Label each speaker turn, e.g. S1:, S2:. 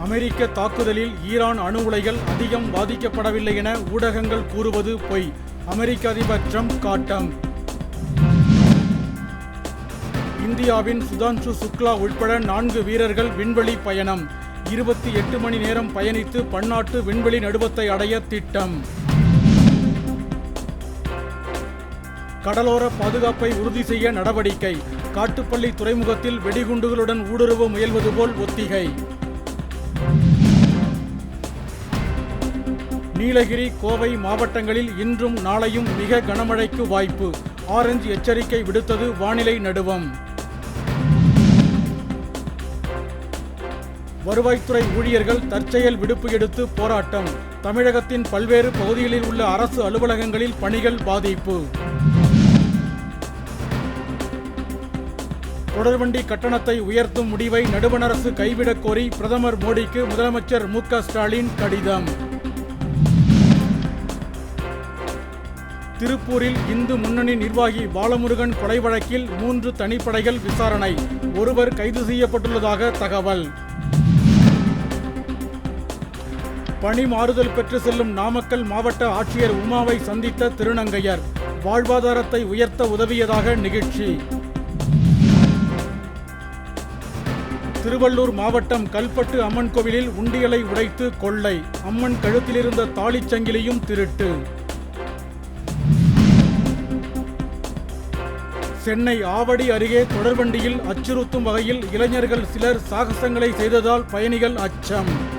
S1: அமெரிக்க தாக்குதலில் ஈரான் அணு உலைகள் அதிகம் பாதிக்கப்படவில்லை என ஊடகங்கள் கூறுவது பொய். அமெரிக்க அதிபர் ட்ரம்ப் காட்டம். இந்தியாவின் சுதான்ஷு சுக்லா உட்பட நான்கு வீரர்கள் விண்வெளி பயணம். இருபத்தி எட்டு மணி நேரம் பயணித்து பன்னாட்டு விண்வெளி நடுவத்தை அடைய திட்டம். கடலோர பாதுகாப்பை உறுதி செய்ய நடவடிக்கை. காட்டுப்பள்ளி துறைமுகத்தில் வெடிகுண்டுகளுடன் ஊடுருவ முயல்வது போல் ஒத்திகை. நீலகிரி கோவை மாவட்டங்களில் இன்றும் நாளையும் மிக கனமழைக்கு வாய்ப்பு. ஆரஞ்சு எச்சரிக்கை விடுத்தது வானிலை நடுவம். வருவாய்த்துறை ஊழியர்கள் தற்செயல் விடுப்பு எடுத்து போராட்டம். தமிழகத்தின் பல்வேறு பகுதிகளில் உள்ள அரசு அலுவலகங்களில் பணிகள் பாதிப்பு. தொடர்வண்டி கட்டணத்தை உயர்த்தும் முடிவை நடுவண் அரசு கைவிடக் கோரி பிரதமர் மோடிக்கு முதலமைச்சர் மு க ஸ்டாலின் கடிதம். திருப்பூரில் இந்து முன்னணி நிர்வாகி பாலமுருகன் கொலை வழக்கில் மூன்று தனிப்படைகள் விசாரணை. ஒருவர் கைது செய்யப்பட்டுள்ளதாக தகவல். பணி மாறுதல் பெற்று செல்லும் நாமக்கல் மாவட்ட ஆட்சியர் உமாவை சந்தித்த திருநங்கையர். வாழ்வாதாரத்தை உயர்த்த உதவியதாக நிகழ்ச்சி. திருவள்ளூர் மாவட்டம் கல்பட்டு அம்மன் கோவிலில் உண்டியலை உடைத்து கொள்ளை. அம்மன் கழுத்திலிருந்த தாலிச் சங்கிலியும் திருட்டு. சென்னை ஆவடி அருகே தொடர்வண்டியில் அச்சுறுத்தும் வகையில் இளைஞர்கள் சிலர் சாகசங்களை செய்ததால் பயணிகள் அச்சம்.